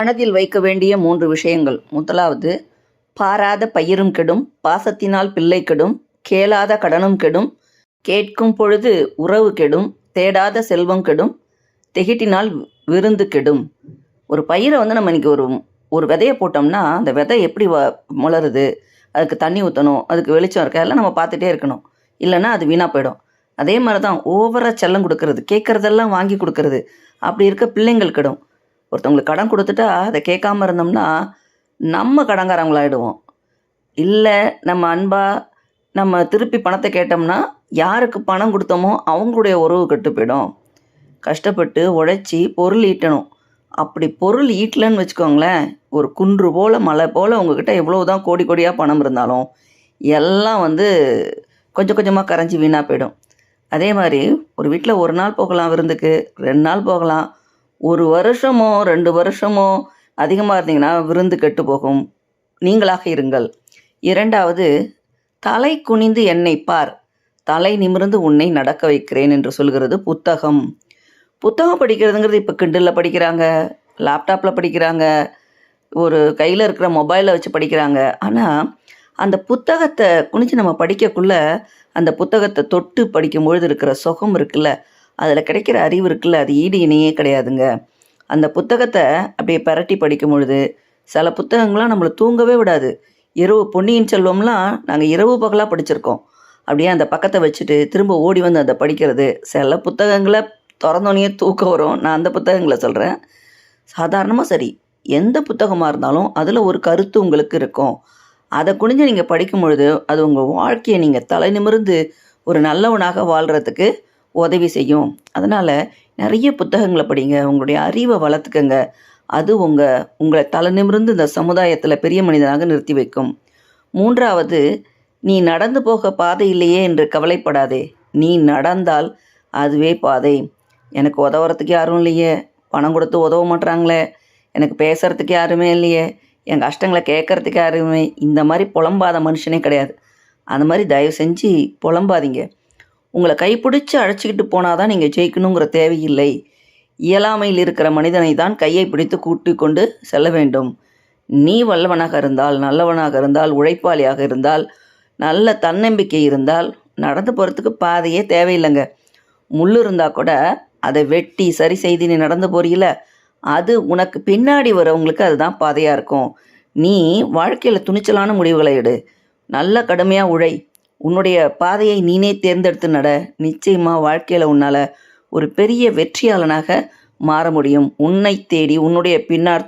மனதில் வைக்க வேண்டிய மூன்று விஷயங்கள். முதலாவது பாராத பயிரும் கெடும் பாசத்தினால் பிள்ளை கெடும் கேளாத கடனும் கெடும் கேட்கும் பொழுது உறவு கெடும் தேடாத செல்வம் கெடும் திகிட்டினால் விருந்து கெடும். ஒரு பயிரை வந்து நம்ம இன்னைக்கு ஒரு ஒரு விதையை போட்டோம்னா அந்த விதை எப்படி வ முளருது அதுக்கு தண்ணி ஊற்றணும் அதுக்கு வெளிச்சம் இருக்க? எல்லாம் நம்ம பார்த்துட்டே இருக்கணும். இல்லைன்னா அது வீணாக போயிடும். அதே மாதிரி தான் ஓவராக செல்லம் கொடுக்கறது கேட்குறதெல்லாம் வாங்கி கொடுக்கறது. அப்படி இருக்க பிள்ளைங்கள் கெடும். ஒருத்தவங்களுக்கு கடன் கொடுத்துட்டா அதை கேட்காம இருந்தோம்னா நம்ம கடங்காரங்களாயிடுவோம் இல்லை நம்ம அன்பாக நம்ம திருப்பி பணத்தை கேட்டோம்னா யாருக்கு பணம் கொடுத்தோமோ அவங்களுடைய உறவு கெட்டு போயிடும். கஷ்டப்பட்டு உழைச்சி பொருள் ஈட்டணும். அப்படி பொருள் ஈட்டலன்னு வச்சுக்கோங்களேன் ஒரு குன்று போல் மலை போல் உங்ககிட்ட எவ்வளோ தான் கோடி கோடியாக பணம் இருந்தாலும் எல்லாம் வந்து கொஞ்சம் கொஞ்சமாக கரைஞ்சி வீணாக போயிடும். அதே மாதிரி ஒரு வீட்டில் ஒரு நாள் போகலாம் விருந்துக்கு ரெண்டு நாள் போகலாம். ஒரு வருஷமோ ரெண்டு வருஷமோ அதிகமாக இருந்தீங்கன்னா விருந்து கெட்டு போகும். நீங்களாக இருங்கள். இரண்டாவது தலை குனிந்து என்னை பார். தலை நிமிர்ந்து உன்னை நடக்க வைக்கிறேன் என்று சொல்கிறது புத்தகம். புத்தகம் படிக்கிறதுங்கிறது இப்போ கிண்டலில் படிக்கிறாங்க லேப்டாப்பில் படிக்கிறாங்க ஒரு கையில் இருக்கிற மொபைலில் வச்சு படிக்கிறாங்க. ஆனால் அந்த புத்தகத்தை குனிச்சு நம்ம படிக்கக்குள்ள அந்த புத்தகத்தை தொட்டு படிக்கும் பொழுது இருக்கிற சுகம் இருக்குல்ல அதில் கிடைக்கிற அறிவு இருக்குல்ல அது ஈடு இணையே கிடையாதுங்க. அந்த புத்தகத்தை அப்படியே பரட்டி படிக்கும் பொழுது சில புத்தகங்கள்லாம் நம்மளை தூங்கவே விடாது. இரவு பொன்னியின் செல்வம்லாம் நாங்கள் இரவு பகலாக படிச்சிருக்கோம். அப்படியே அந்த பக்கத்தை வச்சுட்டு திரும்ப ஓடி வந்து அதை படிக்கிறது. சில புத்தகங்களை திறந்தோடனே தூக்கம் வரும். நான் அந்த புத்தகங்களை சொல்கிறேன் சாதாரணமாக சரி எந்த புத்தகமாக இருந்தாலும் அதில் ஒரு கருத்து உங்களுக்கு இருக்கும். அதை குனிஞ்சு நீங்கள் படிக்கும் பொழுது அது உங்கள் வாழ்க்கையை நீங்கள் தலை நிமிர்ந்து ஒரு நல்லவனாக வாழ்கிறதுக்கு உதவி செய்யும். அதனால் நிறைய புத்தகங்களை படிங்க. உங்களுடைய அறிவை வளர்த்துக்கங்க. அது உங்கள் உங்களை தலை நிமிர்ந்து இந்த சமுதாயத்தில் பெரிய மனிதனாக நிறுத்தி வைக்கும். மூன்றாவது நீ நடந்து போக பாதை இல்லையே என்று கவலைப்படாதே. நீ நடந்தால் அதுவே பாதை. எனக்கு உதவுறதுக்கு யாரும் இல்லையே. பணம் கொடுத்து உதவ மாட்றாங்களே. எனக்கு பேசுகிறதுக்கு யாருமே இல்லையே. என் கஷ்டங்களை கேட்கறதுக்கு யாருமே. இந்த மாதிரி புலம்பாத மனுஷனே கிடையாது. அந்த மாதிரி தயவு செஞ்சு புலம்பாதீங்க. உங்களை கைப்பிடிச்சு அழைச்சிக்கிட்டு போனால் தான் நீங்கள் ஜெயிக்கணுங்கிற தேவையில்லை. இயலாமையில் இருக்கிற மனிதனை தான் கையை பிடித்து கூட்டி கொண்டு செல்ல வேண்டும். நீ வல்லவனாக இருந்தால் நல்லவனாக இருந்தால் உழைப்பாளியாக இருந்தால் நல்ல தன்னம்பிக்கை இருந்தால் நடந்து போகிறதுக்கு பாதையே தேவையில்லைங்க. முள் இருந்தால் கூட அதை வெட்டி சரி செய்து நீ நடந்து போறீல அது உனக்கு பின்னாடி வரவங்களுக்கு அதுதான் பாதையாக இருக்கும். நீ வாழ்க்கையில் துணிச்சலான முடிவுகளை எடு. நல்ல கடுமையாக உழை. உன்னுடைய பாதையை நீனே தேர்ந்தெடுத்து நட. நிச்சயமாக வாழ்க்கையில் உன்னால் ஒரு பெரிய வெற்றியாளனாக மாற முடியும். உன்னை தேடி உன்னுடைய பின்னார்